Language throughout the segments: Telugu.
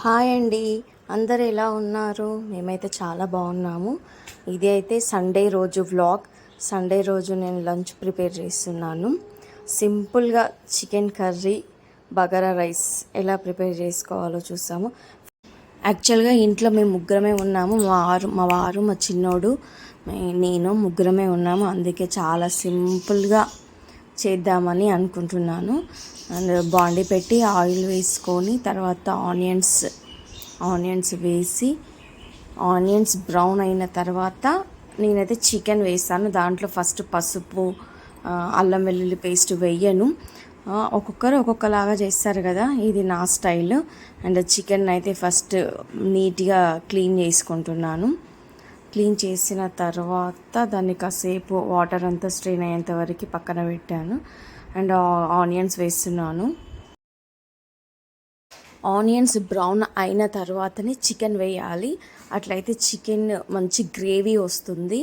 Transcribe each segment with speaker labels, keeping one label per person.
Speaker 1: హాయ్ అండి. అందరు ఎలా ఉన్నారు? మేమైతే చాలా బాగున్నాము. ఇది అయితే సండే రోజు వ్లాగ్. సండే రోజు నేను లంచ్ ప్రిపేర్ చేస్తున్నాను. సింపుల్గా చికెన్ కర్రీ బగారా రైస్ ఎలా ప్రిపేర్ చేసుకోవాలో చూసాము యాక్చువల్గా ఇంట్లో మేము ముగ్గురమే ఉన్నాము. మా వారు మా వారు మా చిన్నోడు నేను ముగ్గురమే ఉన్నాము. అందుకే చాలా సింపుల్గా చేద్దామని అనుకుంటున్నాను. అండ్ బాండి పెట్టి ఆయిల్ వేసుకొని తర్వాత ఆనియన్స్ ఆనియన్స్ వేసి ఆనియన్స్ బ్రౌన్ అయిన తర్వాత నేనైతే చికెన్ వేస్తాను దాంట్లో ఫస్ట్ పసుపు అల్లం వెల్లుల్లి పేస్ట్ వేయను. ఒక్కొక్కరు ఒక్కొక్కలాగా చేస్తారు కదా ఇది నా స్టైల్. అండ్ చికెన్ అయితే ఫస్ట్ నీట్గా క్లీన్ చేసుకుంటున్నాను. క్లీన్ చేసిన తర్వాత దాన్ని కాసేపు వాటర్ అంతా స్ట్రెయిన్ అయ్యేంత వరకు పక్కన పెట్టాను. అండ్ ఆనియన్స్ వేస్తున్నాను. ఆనియన్స్ బ్రౌన్ అయిన తర్వాతనే చికెన్ వేయాలి. అట్లయితే చికెన్ మంచి గ్రేవీ వస్తుంది.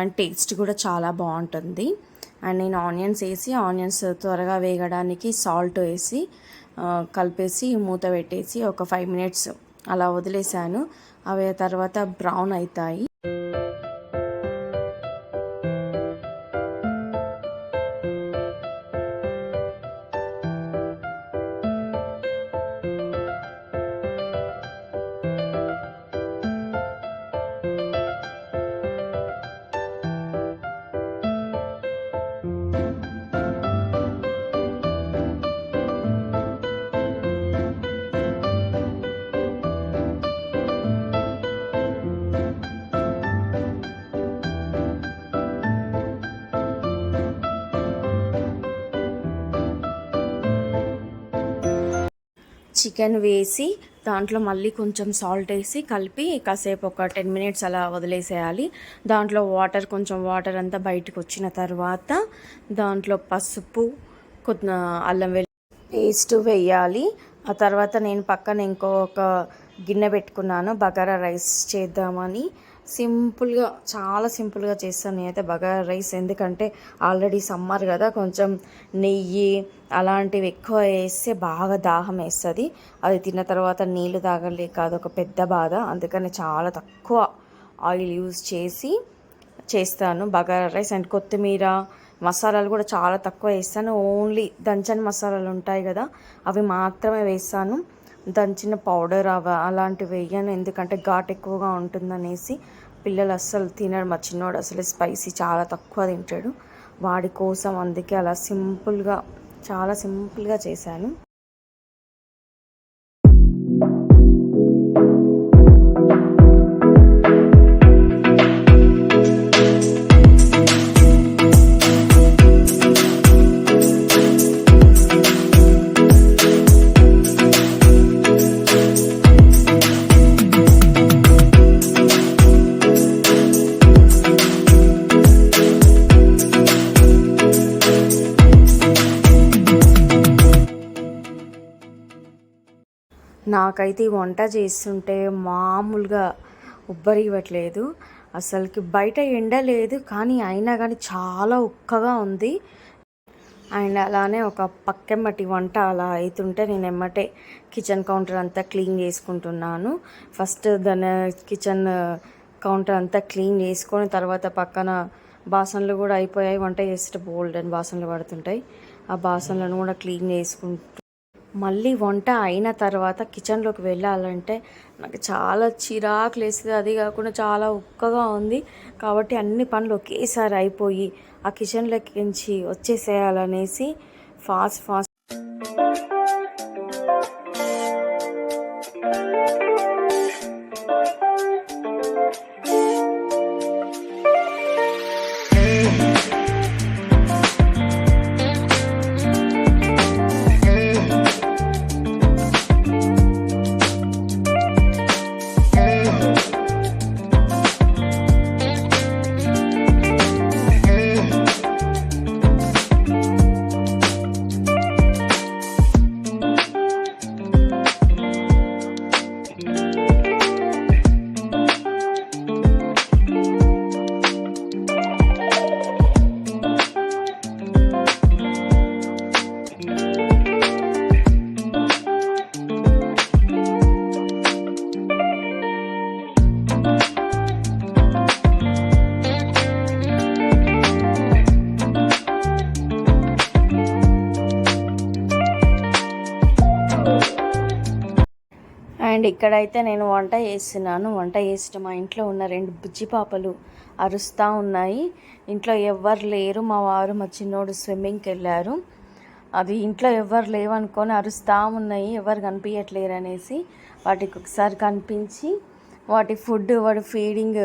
Speaker 1: అండ్ టేస్ట్ కూడా చాలా బాగుంటుంది. అండ్ నేను ఆనియన్స్ వేసి ఆనియన్స్ త్వరగా వేగడానికి సాల్ట్ వేసి కలిపేసి మూత పెట్టేసి ఒక ఫైవ్ మినిట్స్ అలా వదిలేసాను అవి తర్వాత బ్రౌన్ అవుతాయి. చికెన్ వేసి దాంట్లో మళ్ళీ కొంచెం సాల్ట్ వేసి కలిపి కాసేపు ఒక టెన్ మినిట్స్ అలా వదిలేసేయాలి. దాంట్లో వాటర్ కొంచెం వాటర్ అంతా బయటకు వచ్చిన తర్వాత దాంట్లో పసుపు కొద్ది అల్లం వెల్లి పేస్ట్ వేయాలి. ఆ తర్వాత నేను పక్కన ఇంకొక గిన్నె పెట్టుకున్నాను. బగారా రైస్ చేద్దామని. సింపుల్గా చాలా సింపుల్గా చేస్తాను నేనైతే బగారా రైస్. ఎందుకంటే ఆల్రెడీ సమ్మర్ కదా కొంచెం నెయ్యి అలాంటివి ఎక్కువ వేస్తే బాగా దాహం వేస్తుంది. అది తిన్న తర్వాత నీళ్ళు తాగలేక అదొక పెద్ద బాధ. అందుకని చాలా తక్కువ ఆయిల్ యూజ్ చేసి చేస్తాను బగారా రైస్. అండ్ కొత్తిమీర మసాలాలు కూడా చాలా తక్కువ వేస్తాను. ఓన్లీ దంచని మసాలాలు ఉంటాయి కదా అవి మాత్రమే వేస్తాను. దంచిన పౌడర్ అవ అలాంటివి వేయను. ఎందుకంటే ఘాట్ ఎక్కువగా ఉంటుందనేసి పిల్లలు అస్సలు తినడు మా చిన్నోడు అసలు స్పైసీ చాలా తక్కువ తింటాడు. వాడి కోసం అందుకే అలా సింపుల్గా చాలా సింపుల్గా చేశాను. నాకైతే ఈ వంట చేస్తుంటే మామూలుగా ఉబ్బరివ్వట్లేదు అసలుకి బయట ఎండ లేదు కానీ అయినా కానీ చాలా ఉక్కగా ఉంది. అండ్ అలానే ఒక పక్కెమ్మటి వంట అలా అవుతుంటే నేను ఎమ్మటే కిచెన్ కౌంటర్ అంతా క్లీన్ చేసుకుంటున్నాను. ఫస్ట్ దాని కిచెన్ కౌంటర్ అంతా క్లీన్ చేసుకొని తర్వాత పక్కన బాసనలు కూడా అయిపోయాయి. వంట చేస్తే బోల్డ్ అని బాసనలు పడుతుంటాయి. ఆ బాసనలను కూడా క్లీన్ చేసుకుంటూ మళ్ళీ వంట అయిన తర్వాత కిచెన్లోకి వెళ్ళాలంటే నాకు చాలా చిరాకు లేస్తుంది అది కాకుండా చాలా ఉక్కగా ఉంది. కాబట్టి అన్ని పనులు ఒకేసారి అయిపోయి ఆ కిచెన్లోకి వచ్చేసేయాలనేసి ఫాస్ట్ ఫాస్ట్ అండ్ ఇక్కడైతే నేను వంట చేస్తున్నాను. వంట చేసిన మా ఇంట్లో ఉన్న రెండు బుజ్జి పాపలు అరుస్తూ ఉన్నాయి. ఇంట్లో ఎవ్వరు లేరు. మా వారు మా చిన్నోడు స్విమ్మింగ్కి వెళ్ళారు. అది ఇంట్లో ఎవ్వరు లేవనుకొని అరుస్తూ ఉన్నాయి. ఎవరు కనిపించట్లేరు అనేసి వాటికి ఒకసారి కనిపించి వాటి ఫుడ్ వాటి ఫీడింగ్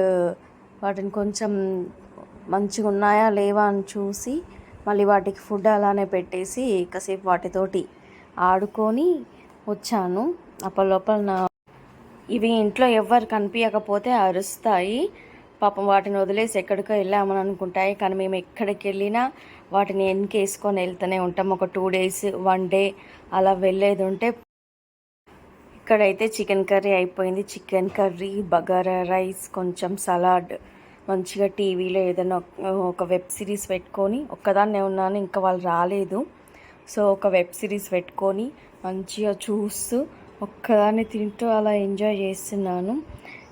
Speaker 1: వాటిని కొంచెం మంచిగా ఉన్నాయా లేవా అని చూసి మళ్ళీ వాటికి ఫుడ్ అలానే పెట్టేసి కాసేపు వాటితోటి ఆడుకొని వచ్చాను. అప్పటి లోపల నా ఇవి ఇంట్లో ఎవ్వరు కనిపించకపోతే అరుస్తాయి. పాపం వాటిని వదిలేసి ఎక్కడికో వెళ్ళామని అనుకుంటాయి. కానీ మేము ఎక్కడికి వెళ్ళినా వాటిని ఎన్కేసుకొని వెళ్తూనే ఉంటాం. ఒక టూ డేస్ వన్ డే అలా వెళ్ళేది ఉంటే ఇక్కడైతే చికెన్ కర్రీ అయిపోయింది. చికెన్ కర్రీ బగారా రైస్ కొంచెం సలాడ్ మంచిగా టీవీలో ఏదైనా ఒక వెబ్ సిరీస్ పెట్టుకొని ఒక్కదాన్నే ఉన్నాను. ఇంకా వాళ్ళు రాలేదు. సో ఒక వెబ్ సిరీస్ పెట్టుకొని మంచిగా చూస్తూ ఒక్కదాన్ని తింటూ అలా ఎంజాయ్ చేస్తున్నాను.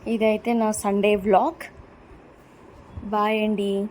Speaker 1: ఇదైతే నా సండే వ్లాగ్. బాయ్ అండి.